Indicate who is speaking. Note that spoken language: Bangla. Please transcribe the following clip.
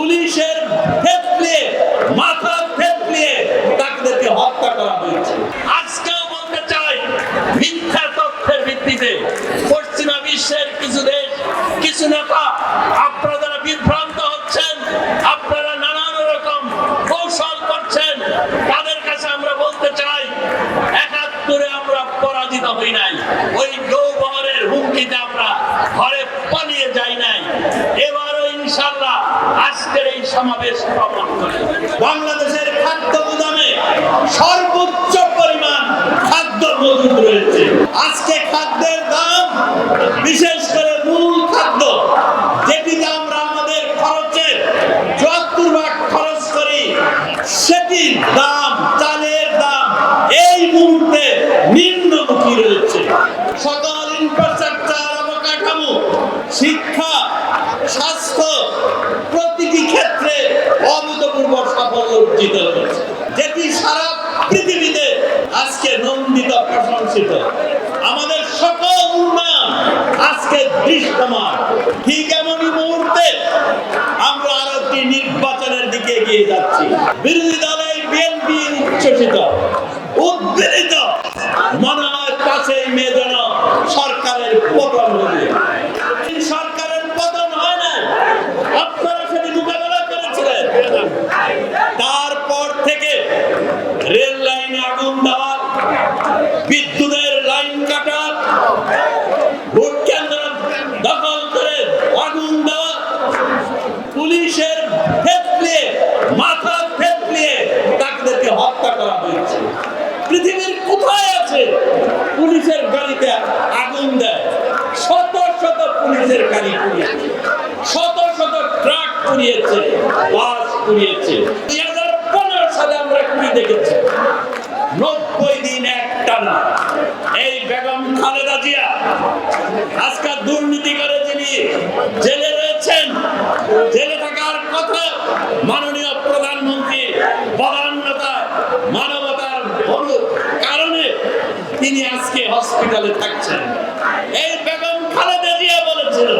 Speaker 1: পুলিশের থেতলিয়ে মাথা থেতলিয়ে তাদেরকে হত্যা করা হয়েছে। আজকেও বলতে চাই, মিথ্যা তথ্যের ভিত্তিতে পশ্চিমা বিশ্বের কিছু দেশ, কিছু নেতা আপনারা যারা বিভ্রান্ত হচ্ছেন, আপনারা নানান রকম কৌশল করছেন, তাদের কাছে আমরা বলতে চাই, একাত্তরে আমরা পরাজিত হই নাই। ওই গৌবহরের হুমকিতে আমরা ঘরে পালিয়ে যাই নাই এবারও ইনশাল্লাহ আজকের এই সমাবেশ প্রমাণ করে বাংলাদেশের খাদ্য গুদামে সর্বোচ্চ পরিমাণ খাদ্য মজুদ রয়েছে। আজকে আজকে নন্দিত প্রশংসিত। আমাদের সকল উন্নয়ন আজকে দৃশ্যমান। ঠিক এমনই মুহূর্তে আমরা আরও একটি নির্বাচনের দিকে এগিয়ে যাচ্ছি। বিরোধী দল এই বিএনপি উচ্ছ্বসিত, উদ্বেলিত। মনে হয় পাঁচই মে যেন সরকারের পতন হবে এই সরকারের পতন হয় না আপনারা সেটি মোকাবেলা করেছিলেন তারপর থেকে রেল লাইনে আগুন দেওয়া বিদ্যুতের লাইন কাটা। ভোট কেন্দ্র দখল করে আগুন দেওয়া। পুলিশের থেতলিয়ে মাথা থেতলিয়ে তাদেরকে হত্যা করা হয়েছে। পৃথিবীর কোথায় আছে পুলিশের গাড়িতে আগুন দেয়? শত শত পুলিশের গাড়ি পুড়িয়েছে। শত শত ট্রাক পুড়িয়েছে, বাস পুড়িয়েছে। দুই হাজার পনেরো সালে আমরা পুরি দেখেছি? এই বেগম খালেদা জিয়া, আজকাল দুর্নীতি করে যিনি জেলে রয়েছেন, জেলে থাকার কথা মাননীয় প্রধানমন্ত্রী বদান্যতা মানবতার কারণে তিনি আজকে হসপিটালে থাকছেন। এই বেগম খালেদা জিয়া বলেছিলেন